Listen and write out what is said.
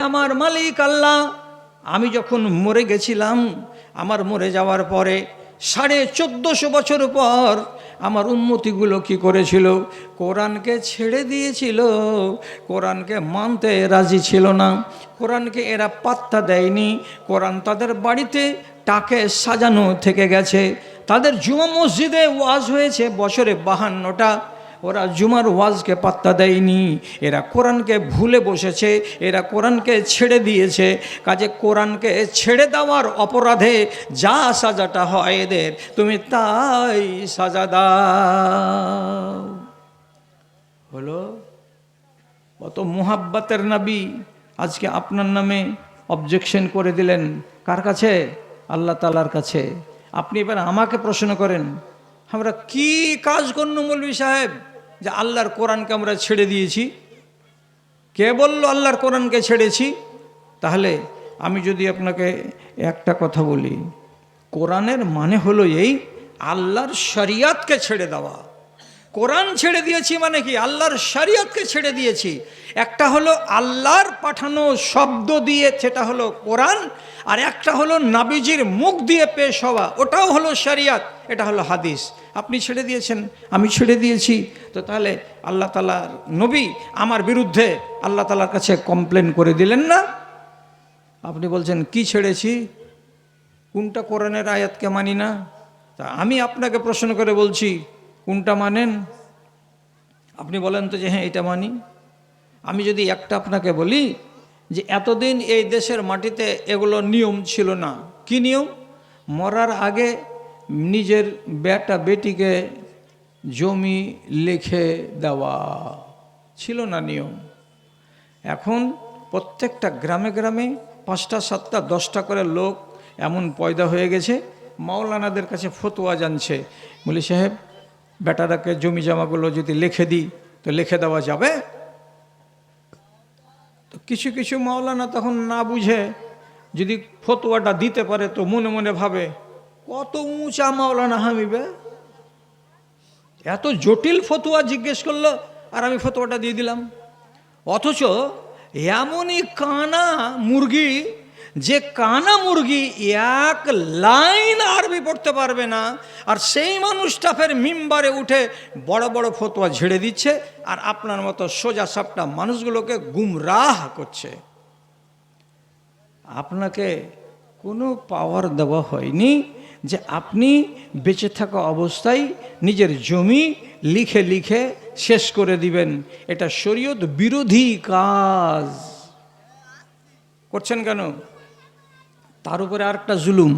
আমার মালিক আল্লাহ। আমি যখন মরে গেছিলাম, আমার মরে যাওয়ার পরে সাড়ে চোদ্দোশো বছর পর আমার উন্নতিগুলো কি করেছিল? কোরআনকে ছেড়ে দিয়েছিল। কোরআনকে মানতে রাজি ছিল না। কোরআনকে এরা পাত্তা দেয়নি। কোরআন তাদের বাড়িতে টাকে সাজানো থেকে গেছে। তাদের জুমা মসজিদে ওয়াজ হয়েছে বছরে বাহান্নটা। ওরা জুমার ওয়াজকে পাত্তা দেয়নি, এরা কোরআনকে ভুলে বসেছে, এরা কোরআনকে ছেড়ে দিয়েছে। কাজে কোরআনকে ছেড়ে দেওয়ার অপরাধে যা সাজাটা হয় এদের, তুমি তাই সাজা দাও। হলো, কত মোহাব্বাতের নাবি আজকে আপনার নামে অবজেকশন করে দিলেন। কার কাছে? আল্লাহ তালার কাছে। আপনি এবার আমাকে প্রশ্ন করেন, আমরা কি কাজ করল মৌলবী সাহেব? যে আল্লাহর কোরআনকে আমরা ছেড়ে দিয়েছি। কে বলল আল্লাহর কোরআনকে ছেড়েছি? তাহলে আমি যদি আপনাকে একটা কথা বলি, কোরআনের মানে হলো এই, আল্লাহর শরিয়াতকে ছেড়ে দেওয়া। কোরআন ছেড়ে দিয়েছি মানে কি? আল্লাহর শরিয়তকে ছেড়ে দিয়েছি। একটা হলো আল্লাহর পাঠানো শব্দ দিয়ে, সেটা হলো কোরআন, আর একটা হলো নাবিজির মুখ দিয়ে পেশ হওয়া, ওটাও হলো শরিয়াত, এটা হলো হাদিস। আপনি ছেড়ে দিয়েছেন, আমি ছেড়ে দিয়েছি, তো তাহলে আল্লাহ তালার নবী আমার বিরুদ্ধে আল্লাহ তালার কাছে কমপ্লেন করে দিলেন না? আপনি বলছেন, কি ছেড়েছি? কোনটা কোরআনের আয়াতকে মানি না? তা আমি আপনাকে প্রশ্ন করে বলছি কোনটা মানেন? আপনি বলেন তো যে হ্যাঁ এটা মানি। আমি যদি একটা আপনাকে বলি যে এতদিন এই দেশের মাটিতে এগুলো নিয়ম ছিল না। কি নিয়ম? মরার আগে নিজের বেটা বেটিকে জমি লিখে দেওয়া ছিল না নিয়ম। এখন প্রত্যেকটা গ্রামে গ্রামে পাঁচটা, সাতটা, দশটা করে লোক এমন পয়দা হয়ে গেছে। মাওলানাদের কাছে ফতোয়া জানছে। বলি সাহেব বেটারাকে জমি জমাগুলো যদি লিখে দিই, তো লিখে দেওয়া যাবে? তো কিছু কিছু মাওলানা তখন না বুঝে, যদি ফতোয়াটা দিতে পারে তো মনে মনে ভাবে, কত উঁচা মাওলানা হামিবে এত জটিল ফতোয়া জিজ্ঞেস করল, আর আমি ফতোয়াটা দিয়ে দিলাম। অথচ এমনই কানা মুরগি যে কানা মুরগি এক লাইন আরবি পড়তে পারবে না, আর সেই মানুষটা ফের মিম্বারে উঠে বড় বড় ফতোয়া ঝেড়ে দিচ্ছে, আর আপনার মতো সোজা সাপটা মানুষগুলোকে গুমরাহ করছে। আপনাকে কোনো পাওয়ার দেওয়া হয়নি যে আপনি বেঁচে থাকা অবস্থায় নিজের জমি লিখে লিখে শেষ করে দিবেন। এটা শরীয়ত বিরোধী কাজ। করছেন কেন? তার উপরে আরেকটা জুলুম।